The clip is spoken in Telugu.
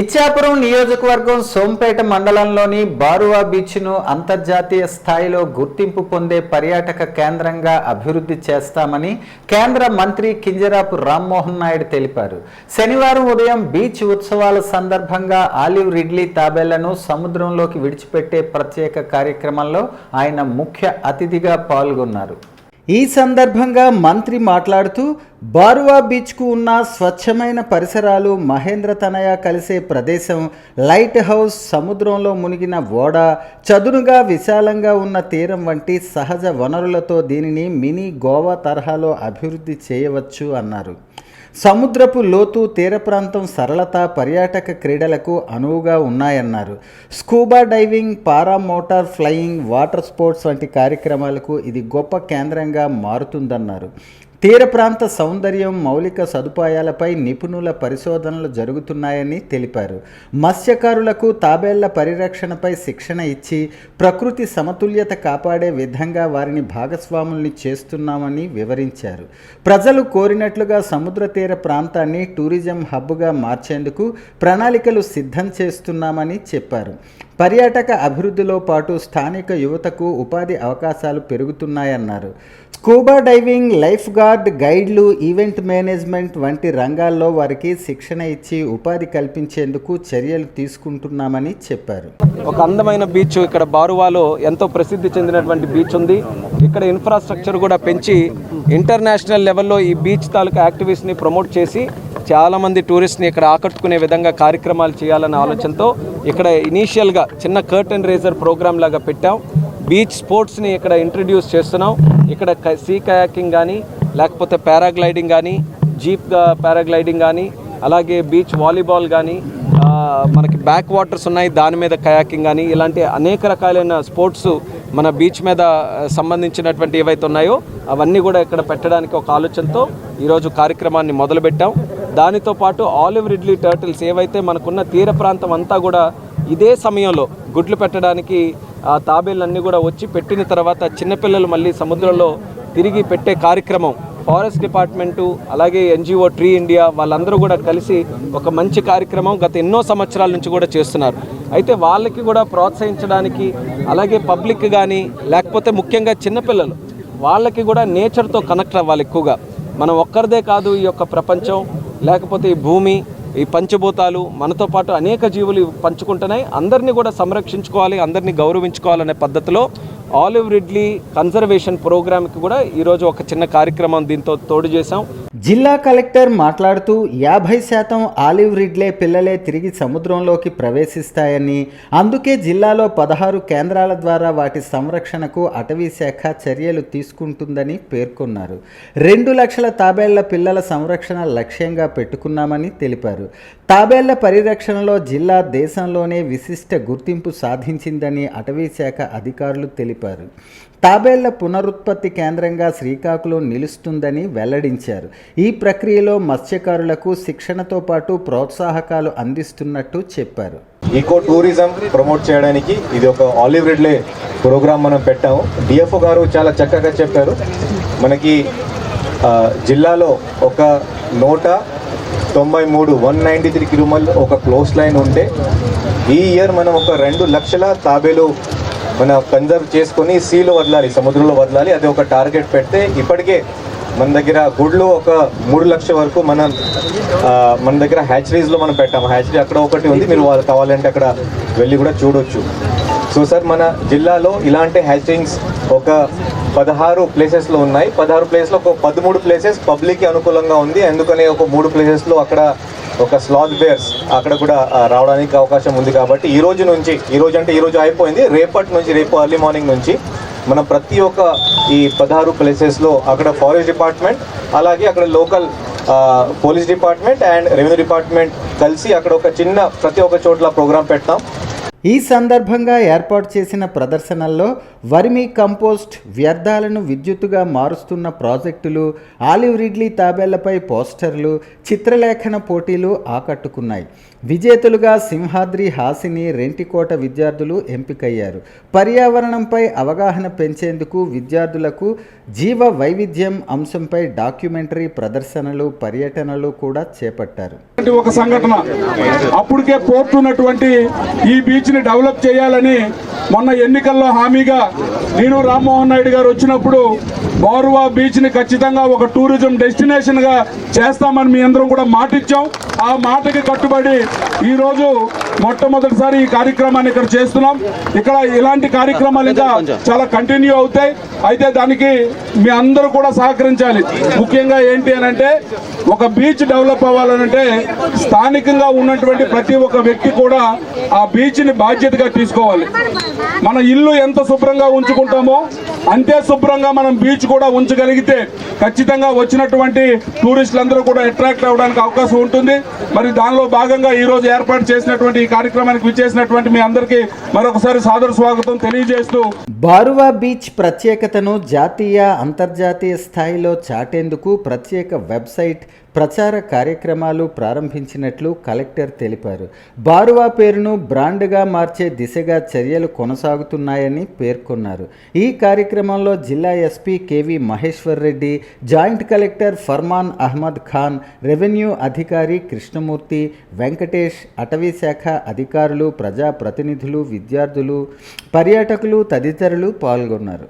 ఇచ్చాపురం నియోజకవర్గం సోంపేట మండలంలోని బారువా బీచ్ను అంతర్జాతీయ స్థాయిలో గుర్తింపు పొందే పర్యాటక కేంద్రంగా అభివృద్ధి చేస్తామని కేంద్ర మంత్రి కింజరాపు రామ్మోహన్ నాయుడు తెలిపారు. శనివారం ఉదయం బీచ్ ఉత్సవాల సందర్భంగా ఆలివ్ రిడ్లీ తాబేళ్ళను సముద్రంలోకి విడిచిపెట్టే ప్రత్యేక కార్యక్రమంలో ఆయన ముఖ్య అతిథిగా పాల్గొన్నారు. ఈ సందర్భంగా మంత్రి మాట్లాడుతూ బారువా బీచ్కు ఉన్న స్వచ్ఛమైన పరిసరాలు మహేంద్ర తనయ కలిసే ప్రదేశం లైట్ హౌస్ సముద్రంలో మునిగిన ఓడ చదునుగా విశాలంగా ఉన్న తీరం వంటి సహజ వనరులతో దీనిని మినీ గోవా తరహాలో అభివృద్ధి చేయవచ్చు అన్నారు. సముద్రపు లోతు తీర ప్రాంతం సరళత పర్యాటక క్రీడలకు అనువుగా ఉన్నాయన్నారు. Scuba diving para motor flying water sports వంటి కార్యక్రమాలకు ఇది గొప్ప కేంద్రంగా మారుతుందన్నారు. తీర ప్రాంత సౌందర్యం మౌలిక సదుపాయాలపై నిపుణుల పరిశోధనలు జరుగుతున్నాయని తెలిపారు. మత్స్యకారులకు తాబేళ్ళ పరిరక్షణపై శిక్షణ ఇచ్చి ప్రకృతి సమతుల్యత కాపాడే విధంగా వారిని భాగస్వాముల్ని చేస్తున్నామని వివరించారు. ప్రజలు కోరినట్లుగా సముద్ర తీర ప్రాంతాన్ని టూరిజం హబ్గా మార్చేందుకు ప్రణాళికలు సిద్ధం చేస్తున్నామని చెప్పారు. పర్యాటక అభివృద్ధిలో పాటు స్థానిక యువతకు ఉపాధి అవకాశాలు పెరుగుతున్నాయన్నారు. స్కూబా డైవింగ్ లైఫ్ గార్డ్ గైడ్లు ఈవెంట్ మేనేజ్మెంట్ వంటి రంగాల్లో వారికి శిక్షణ ఇచ్చి ఉపాధి కల్పించేందుకు చర్యలు తీసుకుంటున్నామని చెప్పారు. ఒక అందమైన బీచ్ ఇక్కడ బారువాలో ఎంతో ప్రసిద్ధి చెందినటువంటి బీచ్ ఉంది. ఇక్కడ ఇన్ఫ్రాస్ట్రక్చర్ కూడా పెంచి ఇంటర్నేషనల్ లెవెల్లో ఈ బీచ్ తాలూకా యాక్టివిటీస్ని ప్రమోట్ చేసి చాలామంది టూరిస్ట్ని ఇక్కడ ఆకట్టుకునే విధంగా కార్యక్రమాలు చేయాలనే ఆలోచనతో ఇక్కడ ఇనీషియల్గా చిన్న కర్టన్ రేజర్ ప్రోగ్రామ్ లాగా పెట్టాం. బీచ్ స్పోర్ట్స్ని ఇక్కడ ఇంట్రడ్యూస్ చేస్తున్నాం. ఇక్కడ క- సీ కయాకింగ్ కానీ లేకపోతే పారాగ్లైడింగ్ కానీ జీప్ పారాగ్లైడింగ్ కానీ అలాగే బీచ్ వాలీబాల్ కానీ మనకి బ్యాక్ వాటర్స్ ఉన్నాయి దాని మీద కయాకింగ్ కానీ ఇలాంటి అనేక రకాలైన స్పోర్ట్స్ మన బీచ్ మీద సంబంధించినటువంటి ఏవైతే ఉన్నాయో అవన్నీ కూడా ఇక్కడ పెట్టడానికి ఒక ఆలోచనతో ఈరోజు కార్యక్రమాన్ని మొదలుపెట్టాం. దానితో పాటు ఆలివ్ రిడ్లీ టర్టిల్స్ ఏవైతే మనకున్న తీర ప్రాంతం అంతా కూడా ఇదే సమయంలో గుడ్లు పెట్టడానికి ఆ తాబేళ్ళన్నీ కూడా వచ్చి పెట్టిన తర్వాత చిన్నపిల్లలు మళ్ళీ సముద్రంలో తిరిగి పెట్టే కార్యక్రమం. ఫారెస్ట్ డిపార్ట్మెంటు అలాగే ఎన్జిఓ ట్రీ ఇండియా వాళ్ళందరూ కూడా కలిసి ఒక మంచి కార్యక్రమం గత ఎన్నో సంవత్సరాల నుంచి కూడా చేస్తున్నారు. అయితే వాళ్ళకి కూడా ప్రోత్సహించడానికి అలాగే పబ్లిక్ కానీ లేకపోతే ముఖ్యంగా చిన్నపిల్లలు వాళ్ళకి కూడా నేచర్తో కనెక్ట్ అవ్వాలి ఎక్కువగా. మనం ఒక్కరిదే కాదు ఈ యొక్క ప్రపంచం. లేకపోతే ఈ భూమి ఈ పంచభూతాలు మనతో పాటు అనేక జీవులు పంచుకుంటున్నాయి. అందరినీ కూడా సంరక్షించుకోవాలి అందరినీ గౌరవించుకోవాలనే పద్ధతిలో ఆలివ్ రిడ్లీ కన్జర్వేషన్ ప్రోగ్రామ్కి కూడా ఈరోజు ఒక చిన్న కార్యక్రమం దీంతో తోడు చేశాం. జిల్లా కలెక్టర్ మాట్లాడుతూ యాభై శాతం ఆలివ్ రిడ్లే పిల్లలే తిరిగి సముద్రంలోకి ప్రవేశిస్తాయని అందుకే జిల్లాలో పదహారు కేంద్రాల ద్వారా వాటి సంరక్షణకు అటవీ శాఖ చర్యలు తీసుకుంటుందని పేర్కొన్నారు. రెండు లక్షల తాబేళ్ళ పిల్లల సంరక్షణ లక్ష్యంగా పెట్టుకున్నామని తెలిపారు. తాబేళ్ళ పరిరక్షణలో జిల్లా దేశంలోనే విశిష్ట గుర్తింపు సాధించిందని అటవీ శాఖ అధికారులు తెలిపారు. తాబేళ్ళ పునరుత్పత్తి కేంద్రంగా శ్రీకాకుళం నిలుస్తుందని వెల్లడించారు. ఈ ప్రక్రియలో మత్స్యకారులకు శిక్షణతో పాటు ప్రోత్సాహకాలు అందిస్తున్నట్టు చెప్పారు. ఈకో టూరిజం ప్రమోట్ చేయడానికి ఇది ఒక ఆలివ్ రెడ్లే ప్రోగ్రామ్ మనం పెట్టాము. డిఎఫ్ఓ గారు చాలా చక్కగా చెప్పారు. మనకి జిల్లాలో ఒక నూట తొంభై మూడు వన్ నైంటీ త్రీ కిలోమీటర్లు ఒక క్లోజ్ లైన్ ఉంటే ఈ ఇయర్ మనం ఒక రెండు లక్షల తాబేలు మన కన్జర్వ్ చేసుకొని సీలో వదలాలి సముద్రంలో వదలాలి. అది ఒక టార్గెట్ పెడితే ఇప్పటికే మన దగ్గర గుడ్లు ఒక మూడు లక్షల వరకు మనం మన దగ్గర హ్యాచరీస్లో మనం పెట్టాము హ్యాచరీ అక్కడ ఒకటి ఉంది. మీరు వాళ్ళు కావాలంటే అక్కడ వెళ్ళి కూడా చూడొచ్చు. సో సార్ మన జిల్లాలో ఇలాంటి హ్యాచరింగ్స్ ఒక పదహారు ప్లేసెస్లో ఉన్నాయి. పదహారు ప్లేస్లో ఒక పదమూడు ప్లేసెస్ పబ్లిక్కి అనుకూలంగా ఉంది. అందుకనే ఒక మూడు ప్లేసెస్లో అక్కడ ఒక స్లాత్ బేర్స్ అక్కడ కూడా రావడానికి అవకాశం ఉంది కాబట్టి ఈ రోజు నుంచి ఈ రోజు అంటే ఈ రోజు అయిపోయింది. రేపటి నుంచి రేపు ఎర్లీ మార్నింగ్ నుంచి మనం ప్రతి ఒక్క ఈ పదహారు ప్లేసెస్లో అక్కడ ఫారెస్ట్ డిపార్ట్మెంట్ అలాగే అక్కడ local police department and revenue department కలిసి అక్కడ ఒక చిన్న ప్రతి ఒక్క చోట్ల ప్రోగ్రామ్ పెట్టాం ఈ సందర్భంగా ఏర్పాటు చేసిన ప్రదర్శనల్లో వర్మీ కంపోస్ట్ వ్యర్థాలను విద్యుత్తుగా మారుస్తున్న ప్రాజెక్టులు ఆలివ్ రిడ్లీ తాబేళ్ళపై పోస్టర్లు చిత్రలేఖన పోటీలు ఆకట్టుకున్నాయి. విజేతలుగా సింహాద్రి హాసిని రెంటికోట విద్యార్థులు ఎంపికయ్యారు. పర్యావరణంపై అవగాహన పెంచేందుకు విద్యార్థులకు జీవ వైవిధ్యం అంశంపై డాక్యుమెంటరీ ప్రదర్శనలు పర్యటనలు కూడా చేపట్టారు. ఒక సంఘటన. అప్పటికే పోర్ట్ ఉన్నటువంటి ఈ బీచ్ ని డెవలప్ చేయాలని మొన్న ఎన్నికల్లో హామీగా నేను రామ్మోహన్ నాయుడు గారు వచ్చినప్పుడు బోర్వా బీచ్ని ఖచ్చితంగా ఒక టూరిజం డెస్టినేషన్గా చేస్తామని మీ అందరం కూడా మాట ఇచ్చాం ఆ మాటకి కట్టుబడి ఈరోజు మొట్టమొదటిసారి ఈ కార్యక్రమాన్ని ఇక్కడ చేస్తున్నాం. ఇక్కడ ఇలాంటి కార్యక్రమాలు ఇంకా చాలా కంటిన్యూ అవుతాయి. అయితే దానికి మీ అందరూ కూడా సహకరించాలి. ముఖ్యంగా ఏంటి అని అంటే ఒక బీచ్ డెవలప్ అవ్వాలనంటే స్థానికంగా ఉన్నటువంటి ప్రతి ఒక్క వ్యక్తి కూడా ఆ బీచ్ని బాధ్యతగా తీసుకోవాలి. మన ఇల్లు ఎంత శుభ్రంగా ఉంచుకుంటామో అంతే శుభ్రంగా మనం బీచ్ కూడా ఉంచగలిగితే ఖచ్చితంగా వచ్చినటువంటి టూరిస్టులందరూ కూడా అట్రాక్ట్ అవ్వడానికి అవకాశం ఉంటుంది. మరి దానిలో భాగంగా ఈరోజు ఏర్పాటు చేసినటువంటి ఈ కార్యక్రమానికి విచ్చేసినటువంటి మీ అందరికీ మరొకసారి సాదర స్వాగతం తెలియజేస్తూ బారువా బీచ్ ప్రత్యేకతను జాతీయ అంతర్జాతీయ స్థాయిలో చాటేందుకు ప్రత్యేక వెబ్సైట్ ప్రచార కార్యక్రమాలు ప్రారంభించినట్లు కలెక్టర్ తెలిపారు. బారువా పేరును బ్రాండ్గా మార్చే దిశగా చర్యలు కొనసాగుతున్నాయని పేర్కొన్నారు. ఈ కార్యక్రమంలో జిల్లా SP KV Maheshwar Reddy joint collector Farman Ahmed Khan revenue అధికారి కృష్ణమూర్తి వెంకటేష్ అటవీ శాఖ అధికారులు ప్రజాప్రతినిధులు విద్యార్థులు పర్యాటకులు తదితరులు పాల్గొన్నారు.